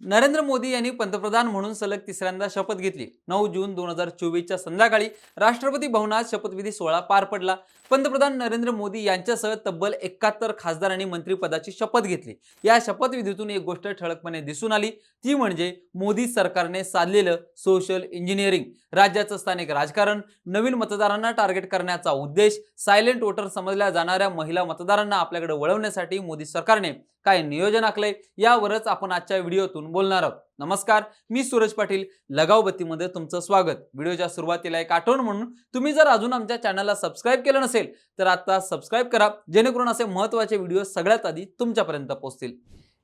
नरेंद्र मोदी यांनी पंतप्रधान म्हणून सलग तिसऱ्यांदा शपथ घेतली. नऊ जून दोन हजार चोवीसच्या संध्याकाळी राष्ट्रपती भवनात शपथविधी सोहळा पार पडला. पंतप्रधान नरेंद्र मोदी यांच्यासह तब्बल एकाहत्तर खासदारांनी मंत्रिपदाची शपथ घेतली. या शपथविधीतून एक गोष्ट ठळकपणे दिसून आली. ती म्हणजे मोदी सरकारने साधलेलं सोशल इंजिनिअरिंग. राज्याचं स्थानिक राजकारण नवीन मतदारांना टार्गेट करण्याचा उद्देश सायलेंट वोटर समजल्या जाणाऱ्या महिला मतदारांना आपल्याकडे वळवण्यासाठी मोदी सरकारने काय नियोजन आखलंय यावरच आपण आजच्या व्हिडिओतून बोलणार आहोत. नमस्कार मी सूरज पाटील. लगाव बत्तीमध्ये तुमचं स्वागत. व्हिडिओच्या सुरुवातीला एक आठवण म्हणून तुम्ही जर अजून आमच्या चॅनलला सबस्क्राईब केलं नसेल तर आता सबस्क्राईब करा जेणेकरून असे महत्त्वाचे व्हिडिओ सगळ्यात आधी तुमच्यापर्यंत पोहोचतील.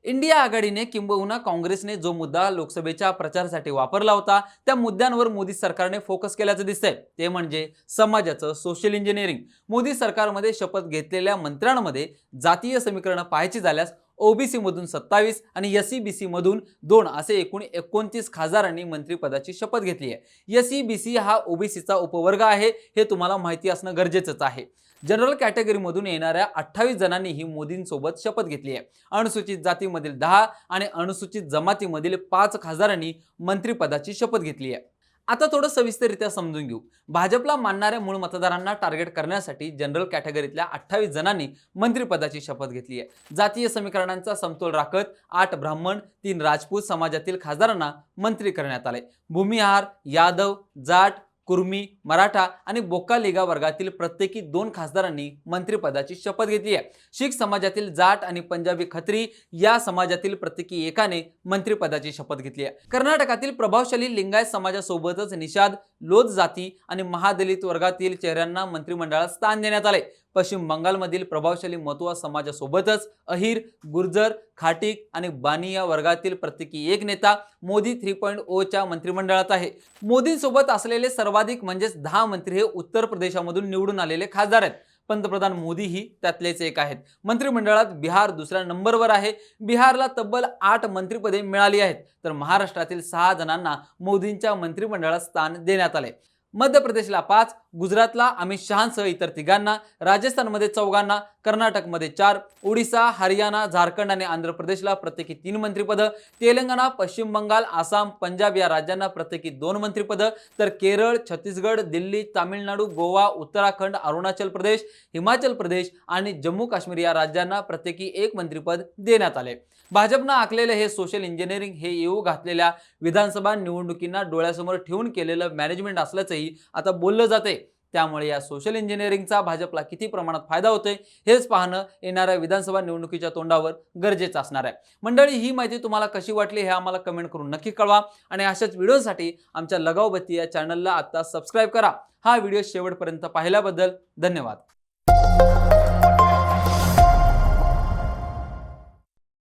इंडिया आघाडीने किंबहुना काँग्रेसने जो मुद्दा लोकसभेच्या प्रचारासाठी वापरला होता त्या मुद्द्यांवर मोदी सरकारने फोकस केल्याचं दिसतंय. ते म्हणजे समाजाचं सोशल इंजिनिअरिंग मोदी सरकारमध्ये शपथ घेतलेल्या मंत्र्यांमध्ये जातीय समीकरणं पाहायची झाल्यास ओ बी सीमधून सत्तावीस आणि एस सी बी सीमधून दोन असे एकूण एकोणतीस खासदारांनी मंत्रिपदाची शपथ घेतली आहे. एस सी बी सी हा ओबीसीचा उपवर्ग आहे हे तुम्हाला माहिती असणं गरजेचंच आहे. जनरल कॅटेगरीमधून येणाऱ्या अठ्ठावीस जणांनी ही मोदींसोबत शपथ घेतली आहे. अनुसूचित जातीमधील दहा आणि अनुसूचित जमातीमधील पाच खासदारांनी मंत्रिपदाची शपथ घेतली आहे. आता थोडं सविस्तररित्या समजून घेऊ. भाजपला मानणाऱ्या मूळ मतदारांना टार्गेट करण्यासाठी जनरल कॅटेगरीतल्या अठ्ठावीस जणांनी मंत्रिपदाची शपथ घेतली आहे. जातीय समीकरणांचा समतोल राखत आठ ब्राह्मण तीन राजपूत समाजातील खासदारांना मंत्री करण्यात आले. भूमिहार यादव जाट कुर्मी मराठा आणि बोका लिगा वर्गातील प्रत्येकी दोन खासदारांनी मंत्रिपदाची शपथ घेतली आहे. शीख समाजातील जाट आणि पंजाबी खत्री या समाजातील प्रत्येकी एकाने मंत्रिपदाची शपथ घेतली आहे. कर्नाटकातील प्रभावशाली लिंगायत समाजासोबतच निषाद लोध जाती आणि महादलित वर्गातील चेहऱ्यांना मंत्रिमंडळात स्थान देण्यात आले पश्चिम बंगालमधील प्रभावशाली मतुआ समाजासोबतच अहिर गुर्जर खाटीक आणि बानी या वर्गातील प्रत्येकी एक नेता मोदी थ्री पॉईंट ओच्या मंत्रिमंडळात आहे. मोदींसोबत असलेले सर्व सर्वाधिक म्हणजेच दहा मंत्री हे उत्तर प्रदेशामधून निवडून आलेले खासदार आहेत. पंतप्रधान मोदी ही त्यातलेच एक आहेत. मंत्रिमंडळात बिहार दुसऱ्या नंबरवर आहे. बिहारला तब्बल आठ मंत्रिपदे मिळाली आहेत. तर महाराष्ट्रातील सहा जणांना मोदींच्या मंत्रिमंडळात स्थान देण्यात आले मध्य प्रदेशला पाच गुजरातला अमित शहासह इतर तिघांना राजस्थानमध्ये चौघांना कर्नाटकमध्ये चार ओडिसा हरियाणा झारखंड आणि आंध्र प्रदेशला प्रत्येकी तीन मंत्रिपदं तेलंगणा पश्चिम बंगाल आसाम पंजाब या राज्यांना प्रत्येकी दोन मंत्रिपदं तर केरळ छत्तीसगड दिल्ली तामिळनाडू गोवा उत्तराखंड अरुणाचल प्रदेश हिमाचल प्रदेश आणि जम्मू काश्मीर या राज्यांना प्रत्येकी एक मंत्रिपद देण्यात आले. भाजपनं आखलेलं हे सोशल इंजिनिअरिंग हे येऊ घातलेल्या विधानसभा निवडणुकींना डोळ्यासमोर ठेवून केलेलं मॅनेजमेंट असल्याचंही आता बोललं जाते त्यामुळे या सोशल इंजिनिअरिंगचा भाजपला किती प्रमाणात फायदा होतोय हेच पाहणं येणाऱ्या विधानसभा निवडणुकीच्या तोंडावर गरजेचं असणार आहे. मंडळी ही माहिती तुम्हाला कशी वाटली हे आम्हाला कमेंट करून नक्की कळवा आणि अशाच व्हिडिओसाठी आमच्या लगावबत्ती या चॅनलला आत्ता सबस्क्राईब करा. हा व्हिडिओ शेवटपर्यंत पाहिल्याबद्दल धन्यवाद.